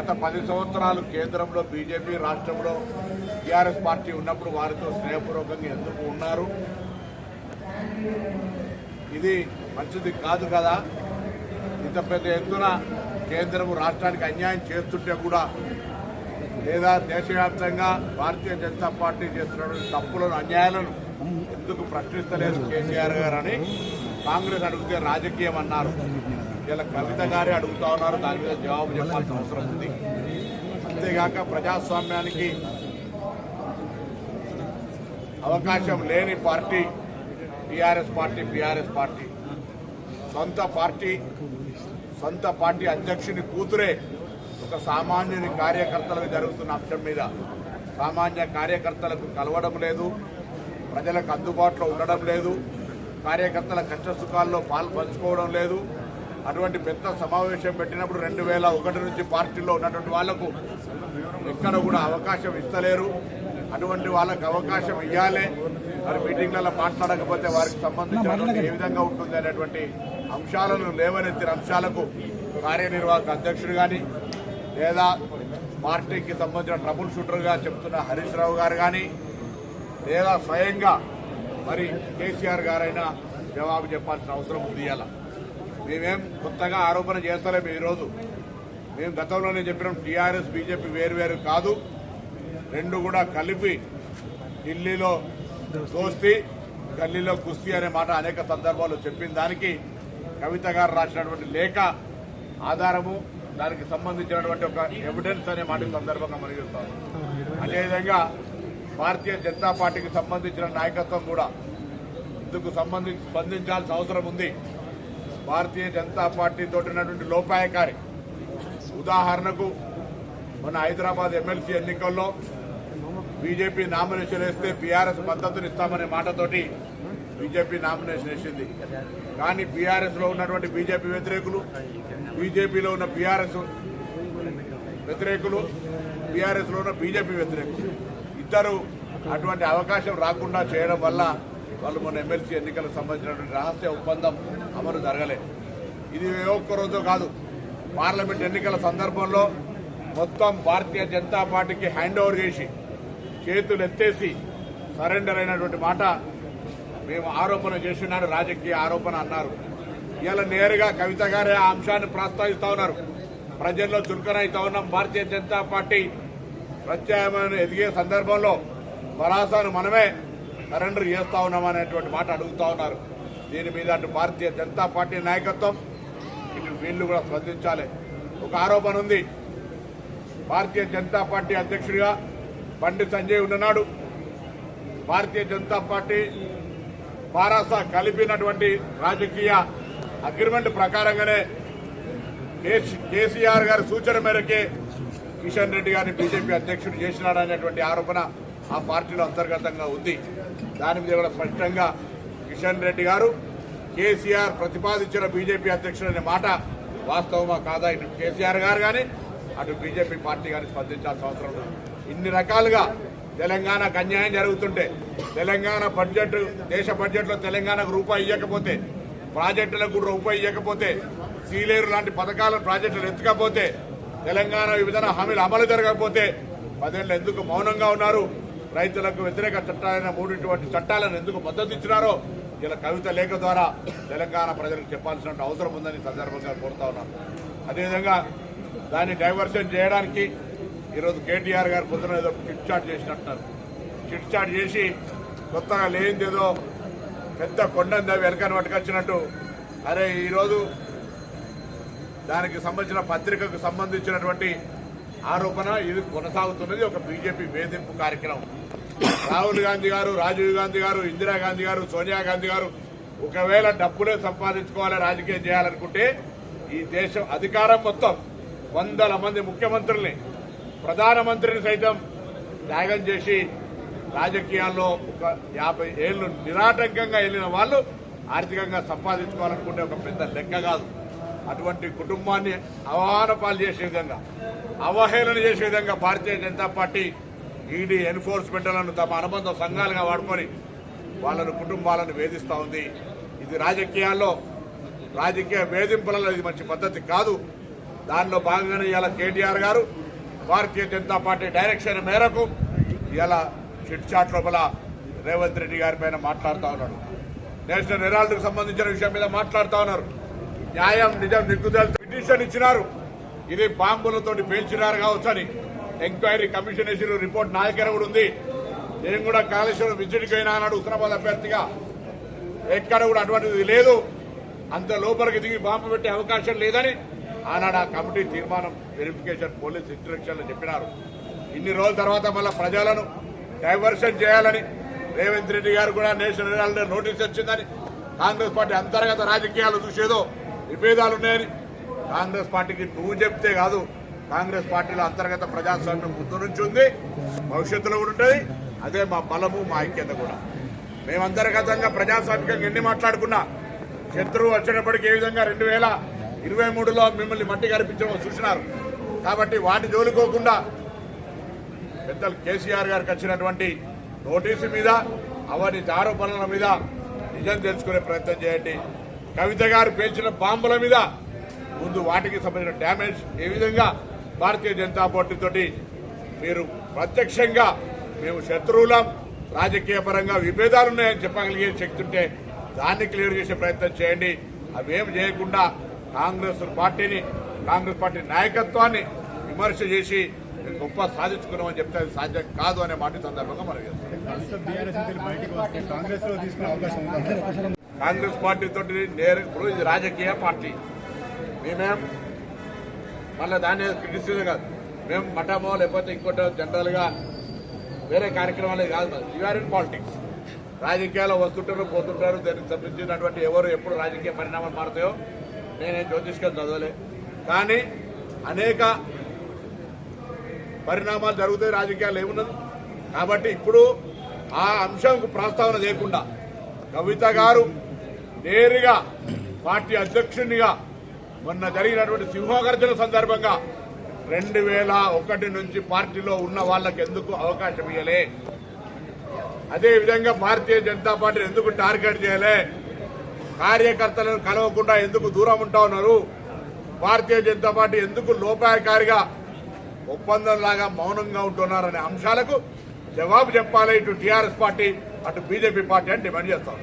గత పది సంవత్సరాలు కేంద్రంలో బీజేపీ రాష్ట్రంలో టీఆర్ఎస్ పార్టీ ఉన్నప్పుడు వారితో స్నేహపూర్వకంగా ఎందుకు ఉన్నారు? ఇది మంచిది కాదు కదా? ఇంత పెద్ద ఎత్తున కేంద్రము రాష్ట్రానికి అన్యాయం చేస్తుంటే కూడా లేదా దేశవ్యాప్తంగా భారతీయ జనతా పార్టీ చేస్తున్నటువంటి తప్పులను అన్యాయాలను ఎందుకు ప్రశ్నిస్తలేదు కేసీఆర్ గారు అని? కాంగ్రెస్ అడిగితే రాజకీయం అన్నారు. ఇలా కవిత గారే అడుగుతా ఉన్నారు దాని మీద జవాబు చెప్పాల్సిన అవసరం ఉంది. అంతేగాక ప్రజాస్వామ్యానికి అవకాశం లేని party TRS party BRS party. సొంత పార్టీ సొంత పార్టీ అధ్యక్షుని కూతురే ఒక సామాన్యుని కార్యకర్తలకు జరుగుతున్న అంశం మీద. సామాన్య కార్యకర్తలకు కలవడం లేదు ప్రజలకు అందుబాటులో ఉండడం లేదు. కార్యకర్తల కష్ట సుఖాల్లో పాలు పంచుకోవడం లేదు. అటువంటి పెద్ద సమావేశం పెట్టినప్పుడు రెండు వేల ఒకటి నుంచి పార్టీలో ఉన్నటువంటి వాళ్ళకు ఎక్కడ కూడా అవకాశం ఇస్తలేరు. అటువంటి వాళ్ళకు అవకాశం ఇవ్వాలి మరి మీటింగ్లలో మాట్లాడకపోతే వారికి సంబంధించినటువంటి ఏ విధంగా ఉంటుంది అనేటువంటి అంశాలను లేవనెత్తిన అంశాలకు కార్యనిర్వాహక అధ్యక్షుడు కానీ లేదా పార్టీకి సంబంధించిన ట్రబుల్ షూటర్గా చెప్తున్న హరీష్ రావు గారు కానీ లేదా స్వయంగా మరి కేసీఆర్ గారైనా జవాబు చెప్పాల్సిన అవసరం ఉంది ఇలా మేమేం కొత్తగా ఆరోపణ చేస్తలేము ఈరోజు. మేము గతంలోనే చెప్పినాం టీఆర్ఎస్ బీజేపీ వేరు వేరు కాదు. రెండు కూడా కలిపి ఢిల్లీలో దోస్తి గల్లీలో కుస్తీ అనే మాట అనేక సందర్భాలు చెప్పిన దానికి కవిత గారు రాసినటువంటి లేఖ ఆధారము దానికి సంబంధించినటువంటి ఒక ఎవిడెన్స్ అనే మాట సందర్భంగా మనగిస్తాను అదేవిధంగా భారతీయ జనతా పార్టీకి సంబంధించిన నాయకత్వం కూడా ఇందుకు సంబంధించి స్పందించాల్సిన అవసరం ఉంది. భారతీయ జనతా పార్టీ ఉన్నటువంటి లోపాయకారి ఉదాహరణకు మన హైదరాబాద్ ఎమ్మెల్సీ ఎన్నికల్లో బీజేపీ నామినేషన్ వేస్తే బీఆర్ఎస్ మద్దతునిస్తామనే మాటతోటి బీజేపీ నామినేషన్ వేసింది. కానీ బీఆర్ఎస్లో ఉన్నటువంటి బీజేపీ వ్యతిరేకులు బీజేపీలో ఉన్న బీఆర్ఎస్ వ్యతిరేకులు బీఆర్ఎస్లో ఉన్న బీజేపీ వ్యతిరేకులు ఇద్దరు అటువంటి అవకాశం రాకుండా చేయడం వల్ల వాళ్ళు మన ఎమ్మెల్సీ ఎన్నికలకు సంబంధించినటువంటి రహస్య ఒప్పందం అమలు జరగలేదు. ఇది ఏ ఒక్క రోజు కాదు. పార్లమెంట్ ఎన్నికల సందర్భంలో మొత్తం భారతీయ జనతా పార్టీకి హ్యాండ్ ఓవర్ చేసి చేతులు ఎత్తేసి సరెండర్ అయినటువంటి మాట మేము ఆరోపణ చేస్తున్నాను రాజకీయ ఆరోపణ అన్నారు. ఇలా నేరుగా కవిత గారే ఆ అంశాన్ని ప్రస్తావిస్తా ఉన్నారు. ప్రజల్లో చురుకనైతా ఉన్నాం. భారతీయ జనతా పార్టీ ప్రత్యామ్నాయం ఎదిగే సందర్భంలో భరాసాను మనమే సరెండర్ చేస్తా ఉన్నామనేటువంటి మాట అడుగుతా ఉన్నారు. దీని మీద అటు భారతీయ జనతా పార్టీ నాయకత్వం ఇటు వీళ్ళు కూడా స్పందించాలి. ఒక ఆరోపణ ఉంది. భారతీయ జనతా పార్టీ అధ్యక్షుడిగా బండి సంజయ్ ఉన్ననాడు. భారతీయ జనతా పార్టీ బారాస కలిపినటువంటి రాజకీయ అగ్రిమెంట్ ప్రకారంగానే కేసీ- కేసీఆర్ గారి సూచన మేరకే కిషన్ రెడ్డి గారిని బీజేపీ అధ్యక్షుడు చేసినాడు ఆరోపణ ఆ పార్టీలో అంతర్గతంగా ఉంది. దాని మీద కూడా స్పష్టంగా కిషన్ రెడ్డి గారు కేసీఆర్ ప్రతిపాదించిన బీజేపీ అధ్యక్షుడు అనే మాట వాస్తవమా కాదా? ఇటు కేసీఆర్ గారు కానీ అటు బీజేపీ పార్టీ కానీ స్పందించాల్సిన అవసరం ఉంది? ఇన్ని రకాలుగా తెలంగాణకు అన్యాయం జరుగుతుంటే తెలంగాణ బడ్జెట్ దేశ బడ్జెట్లో తెలంగాణకు రూపాయి ఇవ్వకపోతే ప్రాజెక్టులకు కూడా రూపాయి ఇవ్వకపోతే సీలేరు లాంటి పథకాల ప్రాజెక్టులు ఎత్తుకపోతే తెలంగాణ విభజన హామీలు అమలు జరగకపోతే పదేళ్ళు ఎందుకు మౌనంగా ఉన్నారు? రైతులకు వ్యతిరేక చట్టాలైన మూడింటి చట్టాలను ఎందుకు మద్దతు ఇచ్చినారో ఇలా కవిత లేఖ ద్వారా తెలంగాణ ప్రజలకు చెప్పాల్సిన అవసరం ఉందని సందర్భంగా కోరుతా ఉన్నాను అదేవిధంగా దాన్ని డైవర్షన్ చేయడానికి ఈరోజు కేటీఆర్ గారు పొద్దున ఏదో చిట్ చాట్ చేసినట్టున్నారు. చిట్ చాట్ చేసి కొత్తగా లేనిదేదో పెద్ద కొండంద వెనకని పట్టుకొచ్చినట్టు అరే ఈరోజు దానికి సంబంధించిన పత్రికకు సంబంధించినటువంటి ఆరోపణ ఇది కొనసాగుతున్నది ఒక బీజేపీ వేధింపు కార్యక్రమం. రాహుల్ గాంధీ గారు రాజీవ్ గాంధీ గారు ఇందిరాగాంధీ గారు సోనియా గాంధీ గారు ఒకవేళ డబ్బులే సంపాదించుకోవాలి రాజకీయం చేయాలనుకుంటే ఈ దేశం అధికారం మొత్తం వందల మంది ముఖ్యమంత్రుల్ని ప్రధానమంత్రిని సైతం త్యాగం చేసి రాజకీయాల్లో ఒక యాభై ఏళ్ళు నిరాటంకంగా వెళ్ళిన వాళ్ళు ఆర్థికంగా సంపాదించుకోవాలనుకుంటే ఒక పెద్ద లెక్క కాదు. అటువంటి కుటుంబాన్ని అవమానపాలు చేసే విధంగా అవహేళన చేసే విధంగా భారతీయ జనతా పార్టీ ఈడీ ఎన్ఫోర్స్మెంట్లను తమ అనుబంధ సంఘాలుగా వాడుకొని వాళ్ళను కుటుంబాలను వేధిస్తూ ఉంది. ఇది రాజకీయాల్లో రాజకీయ వేధింపులలో ఇది మంచి పద్ధతి కాదు. దానిలో భాగంగానే ఇవాళ కేటీఆర్ గారు భారతీయ జనతా పార్టీ డైరెక్షన్ మేరకు ఇలా చిట్ చాట్ లోపల రేవంత్ రెడ్డి గారి పైన మాట్లాడుతూ ఉన్నాడు నేషనల్ హెరాల్డ్కి సంబంధించిన విషయం మీద మాట్లాడుతూ ఉన్నారు. న్యాయం నిజం నిగ్గుదల పిటిషన్ ఇచ్చినారు. ఇది బాంబులతోటి పేల్చినారు కావచ్చని ఎంక్వైరీ కమిషన్ వేసిన రిపోర్ట్ నా దగ్గర కూడా ఉంది. నేను కూడా కాళేశ్వరం విజిట్కి అయినా అన్నాడు ఉత్తరాబాద్ అభ్యర్థిగా. ఎక్కడ కూడా అటువంటిది లేదు. అంత లోపలికి దిగి బాంబు పెట్టే అవకాశం లేదని ఆనాడు ఆ కమిటీ తీర్మానం వెరిఫికేషన్ పోలీస్ ఇన్స్ట్రక్షన్లు చెప్పినారు. ఇన్ని రోజుల తర్వాత మళ్ళీ ప్రజలను డైవర్షన్ చేయాలని రేవంత్ రెడ్డి గారు కూడా నేషనల్ నోటీస్ వచ్చిందని కాంగ్రెస్ పార్టీ అంతర్గత రాజకీయాలు చూసేదో విభేదాలు ఉన్నాయని కాంగ్రెస్ పార్టీకి నువ్వు చెప్తే కాదు. కాంగ్రెస్ పార్టీలో అంతర్గత ప్రజాస్వామ్యం ముందు నుంచి ఉంది భవిష్యత్తులో కూడా ఉంటుంది. అదే మా బలము మా ఐక్యత కూడా. మేము అంతర్గతంగా ప్రజాస్వామికంగా ఎన్ని మాట్లాడుకున్నా శత్రువు వచ్చినప్పటికీ ఏ విధంగా రెండు వేల ఇరవై మూడులో మిమ్మల్ని మట్టి కనిపించడం చూసినారు. కాబట్టి వాటి జోలుకోకుండా పెద్దలు కేసీఆర్ గారికి వచ్చినటువంటి నోటీసు మీద అవని ఆరోపణల మీద నిజం తెలుసుకునే ప్రయత్నం చేయండి. కవిత గారు పేల్చిన బాంబుల మీద ముందు వాటికి సంబంధించిన డ్యామేజ్ ఏ విధంగా భారతీయ జనతా పార్టీ తోటి మీరు ప్రత్యక్షంగా మేము శత్రువులం రాజకీయ పరంగా విభేదాలు ఉన్నాయని చెప్పగలిగే శక్తి ఉంటే దాన్ని క్లియర్ చేసే ప్రయత్నం చేయండి. అవేం చేయకుండా కాంగ్రెస్ పార్టీని కాంగ్రెస్ పార్టీ నాయకత్వాన్ని విమర్శ చేసి గొప్ప సాధించుకున్నామని చెప్తే అది సాధ్యం కాదు అనే మాట సందర్భంగా మనం కాంగ్రెస్ కాంగ్రెస్ పార్టీ తోటి నేరు ఇప్పుడు ఇది రాజకీయ పార్టీ. మేమేం మళ్ళీ దాన్ని క్రిటిసిజం కాదు. మేము మఠమో లేకపోతే ఇంకోటో జనరల్గా వేరే కార్యక్రమాలు కాదు యూఆర్ ఇన్ పాలిటిక్స్ రాజకీయాలు వస్తుంటారు పోతుంటారు దానికి సంబంధించినటువంటి ఎవరు ఎప్పుడు రాజకీయ పరిణామాలు మారుతాయో నేనే జ్యోతిష్కం చదవలే. కానీ అనేక పరిణామాలు జరుగుతాయి రాజకీయాలు ఏమున్నది? కాబట్టి ఇప్పుడు ఆ అంశంకు ప్రస్తావన లేకుండా కవిత గారు నేరుగా పార్టీ అధ్యక్షునిగా మొన్న జరిగినటువంటి సింహగర్జన సందర్భంగా రెండు వేల ఒకటి నుంచి పార్టీలో ఉన్న వాళ్ళకి ఎందుకు అవకాశం ఇవ్వలే అదేవిధంగా భారతీయ జనతా పార్టీ ఎందుకు టార్గెట్ చేయలే? కార్యకర్తలను కలవకుండా ఎందుకు దూరం ఉంటా ఉన్నారు? భారతీయ జనతా పార్టీ ఎందుకు లోపాయకారిగా ఒప్పందంలాగా మౌనంగా ఉంటున్నారనే అంశాలకు జవాబు చెప్పాలి. ఇటు టీఆర్ఎస్ పార్టీ అటు బీజేపీ పార్టీ అని డిమాండ్ చేస్తాను